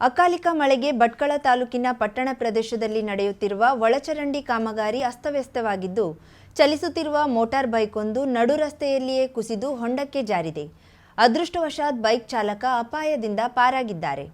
ಅಕಾಲಿಕ ಮಳೆಗೆ ಭಟ್ಕಳ ತಾಲೂಕಿನ ಪಟ್ಟಣ ಪ್ರದೇಶದಲ್ಲಿ ನಡೆಯುತ್ತಿರುವ ಒಳಚರಂಡಿ ಕಾಮಗಾರಿ ಅಸ್ತವ್ಯಸ್ತವಾಗಿದ್ದು, ಚಲಿಸುತ್ತಿರುವ ಮೋಟಾರ್ ಬೈಕ್ ಒಂದು ನಡು ರಸ್ತೆಯಲ್ಲಿಯೇ ಕುಸಿದು ಹೊಂಡಕ್ಕೆ ಜಾರಿದೆ. ಅದೃಷ್ಟವಶಾತ್ ಬೈಕ್ ಚಾಲಕ ಅಪಾಯದಿಂದ ಪಾರಾಗಿದ್ದಾರೆ.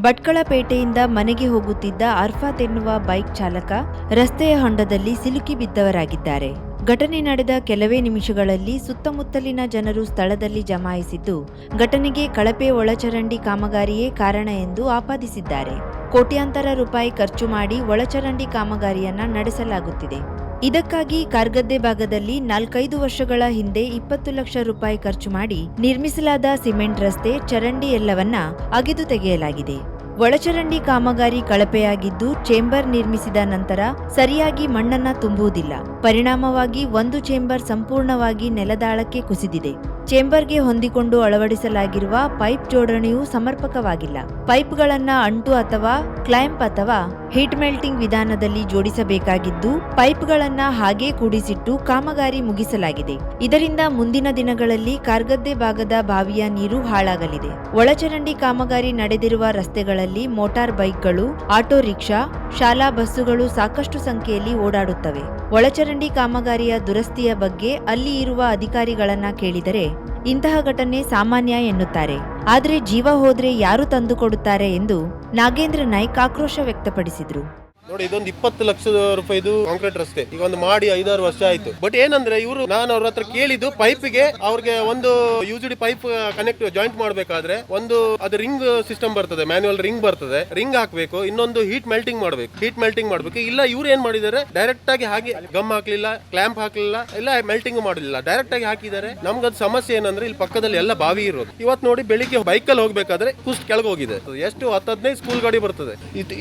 ಭಟ್ಕಳಪೇಟೆಯಿಂದ ಮನೆಗೆ ಹೋಗುತ್ತಿದ್ದ ಅರ್ಫಾತ್ ಎನ್ನುವ ಬೈಕ್ ಚಾಲಕ ರಸ್ತೆಯ ಹೊಂಡದಲ್ಲಿ ಸಿಲುಕಿ ಬಿದ್ದವರಾಗಿದ್ದಾರೆ. ಘಟನೆ ನಡೆದ ಕೆಲವೇ ನಿಮಿಷಗಳಲ್ಲಿ ಸುತ್ತಮುತ್ತಲಿನ ಜನರು ಸ್ಥಳದಲ್ಲಿ ಜಮಾಯಿಸಿದ್ದು, ಘಟನೆಗೆ ಕಳಪೆ ಒಳಚರಂಡಿ ಕಾಮಗಾರಿಯೇ ಕಾರಣ ಎಂದು ಆಪಾದಿಸಿದ್ದಾರೆ. ಕೋಟ್ಯಾಂತರ ರೂಪಾಯಿ ಖರ್ಚು ಮಾಡಿ ಒಳಚರಂಡಿ ಕಾಮಗಾರಿಯನ್ನ ನಡೆಸಲಾಗುತ್ತಿದೆ. ಇದಕ್ಕಾಗಿ ಕಾರ್ಗದ್ದೆ ಭಾಗದಲ್ಲಿ ನಾಲ್ಕೈದು ವರ್ಷಗಳ ಹಿಂದೆ ಇಪ್ಪತ್ತು ಲಕ್ಷ ರೂಪಾಯಿ ಖರ್ಚು ಮಾಡಿ ನಿರ್ಮಿಸಲಾದ ಸಿಮೆಂಟ್ ರಸ್ತೆ ಚರಂಡಿ ಎಲ್ಲವನ್ನ ಅಗೆದು ತೆಗೆಯಲಾಗಿದೆ. ಒಳಚರಂಡಿ ಕಾಮಗಾರಿ ಕಳಪೆಯಾಗಿದ್ದು ಚೇಂಬರ್ ನಿರ್ಮಿಸಿದ ನಂತರ ಸರಿಯಾಗಿ ಮಣ್ಣನ್ನ ತುಂಬುವುದಿಲ್ಲ. ಪರಿಣಾಮವಾಗಿ ಒಂದು ಚೇಂಬರ್ ಸಂಪೂರ್ಣವಾಗಿ ನೆಲದಾಳಕ್ಕೆ ಕುಸಿದಿದೆ. ಚೇಂಬರ್ಗೆ ಹೊಂದಿಕೊಂಡು ಅಳವಡಿಸಲಾಗಿರುವ ಪೈಪ್ ಜೋಡಣೆಯೂ ಸಮರ್ಪಕವಾಗಿಲ್ಲ. ಪೈಪ್ಗಳನ್ನ ಅಂಟು ಅಥವಾ ಕ್ಲೈಂಪ್ ಅಥವಾ ಹೀಟ್ ಮೆಲ್ಟಿಂಗ್ ವಿಧಾನದಲ್ಲಿ ಜೋಡಿಸಬೇಕಾಗಿದ್ದು, ಪೈಪ್ಗಳನ್ನ ಹಾಗೇ ಕೂಡಿಸಿಟ್ಟು ಕಾಮಗಾರಿ ಮುಗಿಸಲಾಗಿದೆ. ಇದರಿಂದ ಮುಂದಿನ ದಿನಗಳಲ್ಲಿ ಕಾರ್ಗದ್ದೆ ಭಾಗದ ಬಾವಿಯ ನೀರು ಹಾಳಾಗಲಿದೆ. ಒಳಚರಂಡಿ ಕಾಮಗಾರಿ ನಡೆದಿರುವ ರಸ್ತೆಗಳಲ್ಲಿ ಮೋಟಾರ್ ಬೈಕ್ಗಳು, ಆಟೋ ರಿಕ್ಷಾ, ಶಾಲಾ ಬಸ್ಸುಗಳು ಸಾಕಷ್ಟು ಸಂಖ್ಯೆಯಲ್ಲಿ ಓಡಾಡುತ್ತವೆ. ಒಳಚರಂಡಿ ಕಾಮಗಾರಿಯ ದುರಸ್ತಿಯ ಬಗ್ಗೆ ಅಲ್ಲಿ ಇರುವ ಅಧಿಕಾರಿಗಳನ್ನ ಕೇಳಿದರೆ ಇಂತಹ ಘಟನೆ ಸಾಮಾನ್ಯ ಎನ್ನುತ್ತಾರೆ. ಆದರೆ ಜೀವ ಹೋದ್ರೆ ಯಾರು ತಂದುಕೊಡುತ್ತಾರೆ ಎಂದು ನಾಗೇಂದ್ರ ನಾಯ್ಕ್ ಆಕ್ರೋಶ ವ್ಯಕ್ತಪಡಿಸಿದ್ರು. ನೋಡಿ, ಇದೊಂದು ಇಪ್ಪತ್ತು ಲಕ್ಷ ರೂಪಾಯಿದು ಕಾಂಕ್ರೀಟ್ ರಸ್ತೆ. ಈಗ ಒಂದು ಮಾಡಿ ಐದಾರು ವರ್ಷ ಆಯ್ತು. ಬಟ್ ಏನಂದ್ರೆ, ಇವರು ನಾನು ಅವ್ರ ಹತ್ರ ಕೇಳಿದ್ದು ಪೈಪ್ಗೆ ಅವ್ರಿಗೆ ಒಂದು ಯೂಸಿಡಿ ಪೈಪ್ ಕನೆಕ್ಟ್ ಜಾಯಿಂಟ್ ಮಾಡಬೇಕಾದ್ರೆ ಒಂದು ಅದು ರಿಂಗ್ ಸಿಸ್ಟಮ್ ಬರ್ತದೆ ಮ್ಯಾನ್ಯಲ್ ರಿಂಗ್ ಬರ್ತದೆ. ರಿಂಗ್ ಹಾಕಬೇಕು, ಇನ್ನೊಂದು ಹೀಟ್ ಮೆಲ್ಟಿಂಗ್ ಮಾಡಬೇಕು. ಹೀಟ್ ಮೆಲ್ಟಿಂಗ್ ಮಾಡಬೇಕು. ಇಲ್ಲ, ಇವ್ರು ಏನ್ ಮಾಡಿದ್ದಾರೆ ಡೈರೆಕ್ಟ್ ಆಗಿ ಹಾಗೆ ಗಮ್ ಹಾಕ್ಲಿಲ್ಲ ಕ್ಲಾಂಪ್ ಹಾಕ್ಲಿಲ್ಲ, ಇಲ್ಲ ಮೆಲ್ಟಿಂಗ್ ಮಾಡಲಿಲ್ಲ. ಡೈರೆಕ್ಟ್ ಆಗಿ ಹಾಕಿದ್ದಾರೆ. ಅದು ಸಮಸ್ಯೆ ಏನಂದ್ರೆ, ಇಲ್ಲಿ ಪಕ್ಕದಲ್ಲಿ ಎಲ್ಲ ಬಾವಿ ಇರೋದು. ಇವತ್ತು ನೋಡಿ, ಬೆಳಿಗ್ಗೆ ಬೈಕಲ್ಲಿ ಹೋಗ್ಬೇಕಾದ್ರೆ ಕುಸ್ಟ್ ಕೆಳಗೆ ಹೋಗಿದೆ. ಎಷ್ಟು ಹತ್ತು ಹದಿನೈದು ಸ್ಕೂಲ್ ಗಾಡಿ ಬರ್ತದೆ.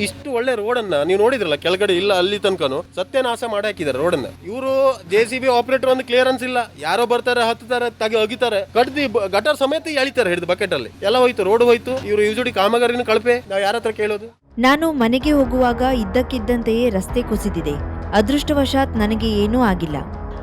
ಇಷ್ಟು ಒಳ್ಳೆ ರೋಡ್ ನೀವು ನೋಡಿದ್ರಲ್ಲ ಕೆಳಗಡೆ ಇಲ್ಲ ಅಲ್ಲಿ ತನಕನು ಸತ್ಯನಾಶ ಮಾಡಿ ಹಾಕಿದ್ದಾರೆ ರೋಡ್ ಅನ್ನ ಇವರು ಜೆ ಸಿ ಬಿ ಆಪರೇಟರ್ ಒಂದು ಕ್ಲಿಯರೆನ್ಸ್ ಇಲ್ಲ. ಯಾರೋ ಬರ್ತಾರೆ ಹತ್ತಾರೆ ತಗಿ ಅಗಿತಾರೆ ಕಡ್ದಿ ಗಟರ್ ಸಮೇತ ಎಳಿತಾರೆ ಹಿಡಿದು ಬಕೆಟ್ ಅಲ್ಲಿ. ಎಲ್ಲ ಹೋಯ್ತು ರೋಡ್ ಹೋಯ್ತು. ಇವರು ಯೂಸುಡಿ ಕಾಮಗಾರಿನ ಕಳಪೆ. ನಾವು ಯಾರ ಹತ್ರ ಕೇಳೋದು? ನಾನು ಮನೆಗೆ ಹೋಗುವಾಗ ಇದ್ದಕ್ಕಿದ್ದಂತೆಯೇ ರಸ್ತೆ ಕುಸಿದಿದೆ. ಅದೃಷ್ಟವಶಾತ್ ನನಗೆ ಏನೂ ಆಗಿಲ್ಲ.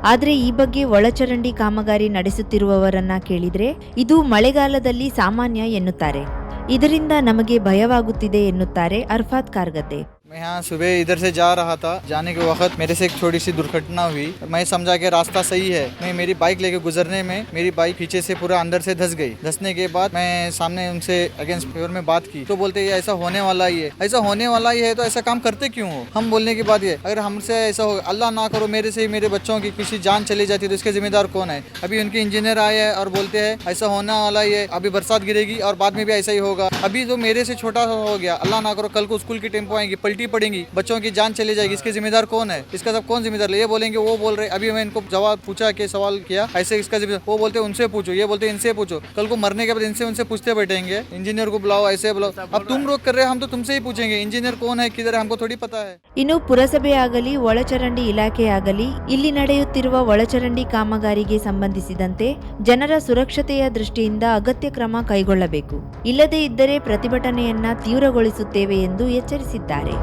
ಆದರೆ ಈ ಬಗ್ಗೆ ಒಳಚರಂಡಿ ಕಾಮಗಾರಿ ನಡೆಸುತ್ತಿರುವವರನ್ನ ಕೇಳಿದ್ರೆ, ಇದು ಮಳೆಗಾಲದಲ್ಲಿ ಸಾಮಾನ್ಯ ಎನ್ನುತ್ತಾರೆ. ಇದರಿಂದ ನಮಗೆ ಭಯವಾಗುತ್ತಿದೆ ಎನ್ನುತ್ತಾರೆ ಅರ್ಫಾತ್ ಕಾರ್ಗದ್ದೆ मैं यहाँ सुबह इधर से जा रहा था। जाने के वक्त मेरे से एक छोटी सी दुर्घटना हुई। मैं समझा के रास्ता सही है। मैं मेरी बाइक लेके गुजरने में मेरी बाइक पीछे से पूरा अंदर से धस गई। धसने के बाद मैं सामने उनसे अगेंस्ट फेवर में बात की। तो बोलते, ये ऐसा होने वाला ही है। ऐसा होने वाला ही है तो ऐसा काम करते क्यों हो? हम बोलने के बाद ये, अगर हमसे ऐसा हो, अल्लाह ना करो, मेरे से मेरे बच्चों की किसी जान चली जाती तो इसके जिम्मेदार कौन है? अभी उनके इंजीनियर आए हैं और बोलते हैं, ऐसा होने वाला ही है। अभी बरसात गिरेगी और बाद में भी ऐसा ही होगा। अभी तो मेरे से छोटा हो गया। अल्लाह ना करो, कल को स्कूल की टेंपो आएँगी पलटी पड़ेंगी बच्चों की जान चली जाएगी इसके जिम्मेदार कौन है इसका सब कौन जिम्मेदार है? ये बोलेंगे वो बोल रहे अभी मैं इनको जवाब पूछा के सवाल किया ऐसे इसका जिम्मेदार वो बोलते उनसे पूछो ये बोलते इनसे पूछो कल को मरने के बाद इनसे उनसे पूछते बैठेंगे इंजीनियर को बुलाओ ऐसे बुलाओ अब तुम रोक कर रहे हो हम तो तुमसे ही पूछेंगे इंजीनियर कौन है किधर है हमको थोड़ी पता है ಇನ್ನು ಪುರಸಭೆ ಆಗಲಿ ಒಳಚರಂಡಿ ಇಲಾಖೆ ಆಗಲಿ ಇಲ್ಲಿ ನಡೆಯುತ್ತಿರುವ ಒಳಚರಂಡಿ ಕಾಮಗಾರಿಗೆ ಸಂಬಂಧಿಸಿದಂತೆ ಜನರ ಸುರಕ್ಷತೆಯ ದೃಷ್ಟಿಯಿಂದ ಅಗತ್ಯ ಕ್ರಮ ಕೈಗೊಳ್ಳಬೇಕು ಇಲ್ಲದೇ ಇದ್ದರೆ ಪ್ರತಿಭಟನೆಯನ್ನ ತೀವ್ರಗೊಳಿಸುತ್ತೇವೆ ಎಂದು ಎಚ್ಚರಿಸಿದ್ದಾರೆ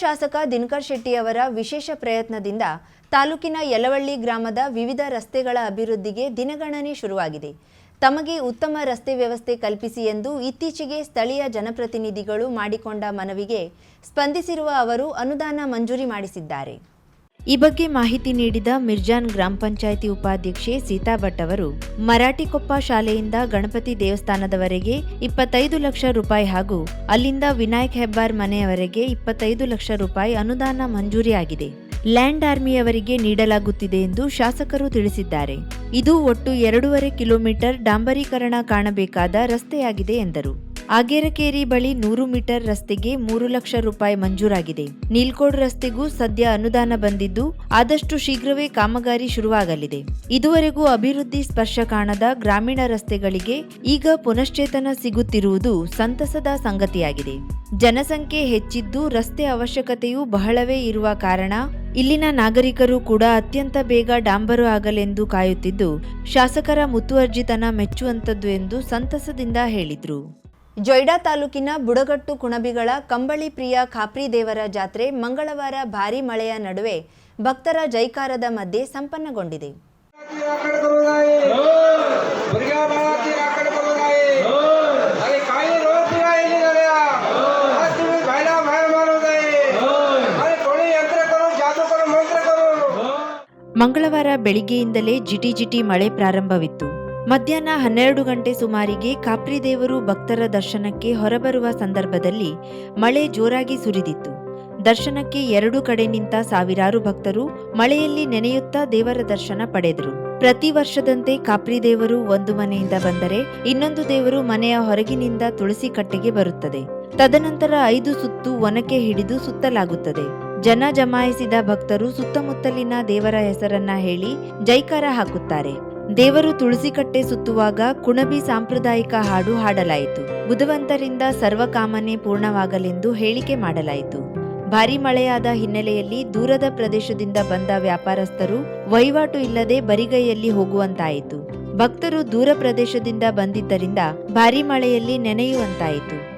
ಶಾಸಕ ದಿನಕರ್ ಶೆಟ್ಟಿಯವರ ವಿಶೇಷ ಪ್ರಯತ್ನದಿಂದ ತಾಲೂಕಿನ ಯಲವಳ್ಳಿ ಗ್ರಾಮದ ವಿವಿಧ ರಸ್ತೆಗಳ ಅಭಿವೃದ್ಧಿಗೆ ದಿನಗಣನೆ ಶುರುವಾಗಿದೆ. ತಮಗೆ ಉತ್ತಮ ರಸ್ತೆ ವ್ಯವಸ್ಥೆ ಕಲ್ಪಿಸಿ ಎಂದು ಇತ್ತೀಚೆಗೆ ಸ್ಥಳೀಯ ಜನಪ್ರತಿನಿಧಿಗಳು ಮಾಡಿಕೊಂಡ ಮನವಿಗೆ ಸ್ಪಂದಿಸಿರುವ ಅವರು ಅನುದಾನ ಮಂಜೂರಿ ಮಾಡಿಸಿದ್ದಾರೆ. ಈ ಬಗ್ಗೆ ಮಾಹಿತಿ ನೀಡಿದ ಮಿರ್ಜಾನ್ ಗ್ರಾಮ ಪಂಚಾಯಿತಿ ಉಪಾಧ್ಯಕ್ಷೆ ಸೀತಾ ಭಟ್ ಅವರು, ಮರಾಠಿಕೊಪ್ಪ ಶಾಲೆಯಿಂದ ಗಣಪತಿ ದೇವಸ್ಥಾನದವರೆಗೆ ಇಪ್ಪತ್ತೈದು ಲಕ್ಷ ರೂಪಾಯಿ ಹಾಗೂ ಅಲ್ಲಿಂದ ವಿನಾಯಕ್ ಹೆಬ್ಬಾರ್ ಮನೆಯವರೆಗೆ ಇಪ್ಪತ್ತೈದು ಲಕ್ಷ ರೂಪಾಯಿ ಅನುದಾನ ಮಂಜೂರಿಯಾಗಿದೆ. ಲ್ಯಾಂಡ್ ಆರ್ಮಿಯವರಿಗೆ ನೀಡಲಾಗುತ್ತಿದೆ ಎಂದು ಶಾಸಕರು ತಿಳಿಸಿದ್ದಾರೆ. ಇದು ಒಟ್ಟು ಎರಡೂವರೆ ಕಿಲೋಮೀಟರ್ ಡಾಂಬರೀಕರಣ ಕಾಣಬೇಕಾದ ರಸ್ತೆಯಾಗಿದೆ ಎಂದರು. ಆಗೇರಕೇರಿ ಬಳಿ ನೂರು ಮೀಟರ್ ರಸ್ತೆಗೆ ಮೂರು ಲಕ್ಷ ರೂಪಾಯಿ ಮಂಜೂರಾಗಿದೆ. ನೀಲ್ಕೋಡ್ ರಸ್ತೆಗೂ ಸದ್ಯ ಅನುದಾನ ಬಂದಿದ್ದು ಆದಷ್ಟು ಶೀಘ್ರವೇ ಕಾಮಗಾರಿ ಶುರುವಾಗಲಿದೆ. ಇದುವರೆಗೂ ಅಭಿವೃದ್ಧಿ ಸ್ಪರ್ಶ ಕಾಣದ ಗ್ರಾಮೀಣ ರಸ್ತೆಗಳಿಗೆ ಈಗ ಪುನಶ್ಚೇತನ ಸಿಗುತ್ತಿರುವುದು ಸಂತಸದ ಸಂಗತಿಯಾಗಿದೆ. ಜನಸಂಖ್ಯೆ ಹೆಚ್ಚಿದ್ದು ರಸ್ತೆ ಅವಶ್ಯಕತೆಯೂ ಬಹಳವೇ ಇರುವ ಕಾರಣ ಇಲ್ಲಿನ ನಾಗರಿಕರು ಕೂಡ ಅತ್ಯಂತ ಬೇಗ ಡಾಂಬರು ಆಗಲೆಂದು ಕಾಯುತ್ತಿದ್ದು, ಶಾಸಕರ ಮುತುವರ್ಜಿತನ ಮೆಚ್ಚುವಂತದ್ದು ಎಂದು ಸಂತಸದಿಂದ ಹೇಳಿದ್ರು. ಜೊಯ್ಡಾ ತಾಲೂಕಿನ ಬುಡಗಟ್ಟು ಕುಣಬಿಗಳ ಕಂಬಳಿ ಪ್ರಿಯ ಖಾಪ್ರಿ ದೇವರ ಜಾತ್ರೆ ಮಂಗಳವಾರ ಭಾರೀ ಮಳೆಯ ನಡುವೆ ಭಕ್ತರ ಜೈಕಾರದ ಮಧ್ಯೆ ಸಂಪನ್ನಗೊಂಡಿದೆ. ಮಂಗಳವಾರ ಬೆಳಿಗ್ಗೆಯಿಂದಲೇ ಜಿಟಿ ಜಿಟಿ ಮಳೆ ಪ್ರಾರಂಭವಿತ್ತು. ಮಧ್ಯಾಹ್ನ ಹನ್ನೆರಡು ಗಂಟೆ ಸುಮಾರಿಗೆ ಕಾಪ್ರಿ ದೇವರು ಭಕ್ತರ ದರ್ಶನಕ್ಕೆ ಹೊರಬರುವ ಸಂದರ್ಭದಲ್ಲಿ ಮಳೆ ಜೋರಾಗಿ ಸುರಿದಿತ್ತು. ದರ್ಶನಕ್ಕೆ ಎರಡು ಕಡೆ ನಿಂತ ಸಾವಿರಾರು ಭಕ್ತರು ಮಳೆಯಲ್ಲಿ ನೆನೆಯುತ್ತಾ ದೇವರ ದರ್ಶನ ಪಡೆದರು. ಪ್ರತಿ ವರ್ಷದಂತೆ ಕಾಪ್ರಿ ದೇವರು ಒಂದು ಮನೆಯಿಂದ ಬಂದರೆ ಇನ್ನೊಂದು ದೇವರು ಮನೆಯ ಹೊರಗಿನಿಂದ ತುಳಸಿ ಕಟ್ಟೆಗೆ ಬರುತ್ತದೆ. ತದನಂತರ ಐದು ಸುತ್ತು ಒನಕೆ ಹಿಡಿದು ಸುತ್ತಲಾಗುತ್ತದೆ. ಜನ ಜಮಾಯಿಸಿದ ಭಕ್ತರು ಸುತ್ತಮುತ್ತಲಿನ ದೇವರ ಹೆಸರನ್ನ ಹೇಳಿ ಜೈಕಾರ ಹಾಕುತ್ತಾರೆ. ದೇವರು ತುಳಸಿಕಟ್ಟೆ ಸುತ್ತುವಾಗ ಕುಣಬಿ ಸಾಂಪ್ರದಾಯಿಕ ಹಾಡು ಹಾಡಲಾಯಿತು. ಬುಧವಂತರಿಂದ ಸರ್ವಕಾಮನೆ ಪೂರ್ಣವಾಗಲೆಂದು ಹೇಳಿಕೆ ಮಾಡಲಾಯಿತು. ಭಾರೀ ಮಳೆಯಾದ ಹಿನ್ನೆಲೆಯಲ್ಲಿ ದೂರದ ಪ್ರದೇಶದಿಂದ ಬಂದ ವ್ಯಾಪಾರಸ್ಥರು ವಹಿವಾಟು ಇಲ್ಲದೆ ಬರಿಗೈಯಲ್ಲಿ ಹೋಗುವಂತಾಯಿತು. ಭಕ್ತರು ದೂರ ಪ್ರದೇಶದಿಂದ ಬಂದಿದ್ದರಿಂದ ಭಾರೀ ಮಳೆಯಲ್ಲಿ ನೆನೆಯುವಂತಾಯಿತು.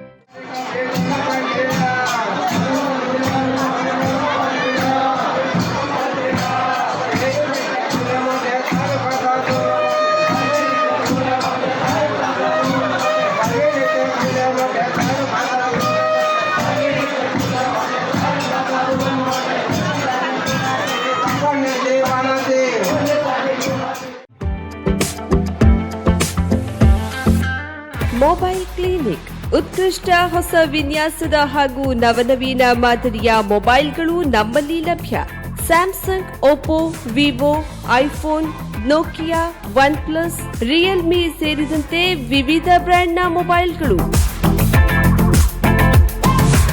Mobile clinic. ಉತ್ಕೃಷ್ಟ ಹೊಸ ವಿನ್ಯಾಸದ ಹಾಗೂ ನವನವೀನ ಮಾದರಿಯ ಮೊಬೈಲ್ಗಳು ನಮ್ಮಲ್ಲಿ ಲಭ್ಯ. Samsung, Oppo, Vivo, iPhone, Nokia OnePlus Realme ಸೇರಿದಂತೆ ವಿವಿಧ ಬ್ರ್ಯಾಂಡ್ನ ಮೊಬೈಲ್ಗಳು.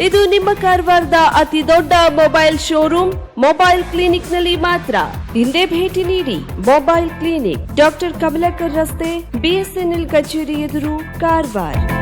ಇದು ನಿಮ್ಮ ಕಾರವಾರದ ಅತಿ ದೊಡ್ಡ ಮೊಬೈಲ್ ಶೋರೂಮ್, ಮೊಬೈಲ್ ಕ್ಲಿನಿಕ್ನಲ್ಲಿ ಮಾತ್ರ. ಹಿಂದೆ ಭೇಟಿ ನೀಡಿ. ಮೊಬೈಲ್ ಕ್ಲಿನಿಕ್, ಡಾಕ್ಟರ್ ಕಮಲಾಕರ್ ರಸ್ತೆ, ಬಿಎಸ್ಎನ್ಎಲ್ ಕಚೇರಿ ಎದುರು ಕಾರವಾರ.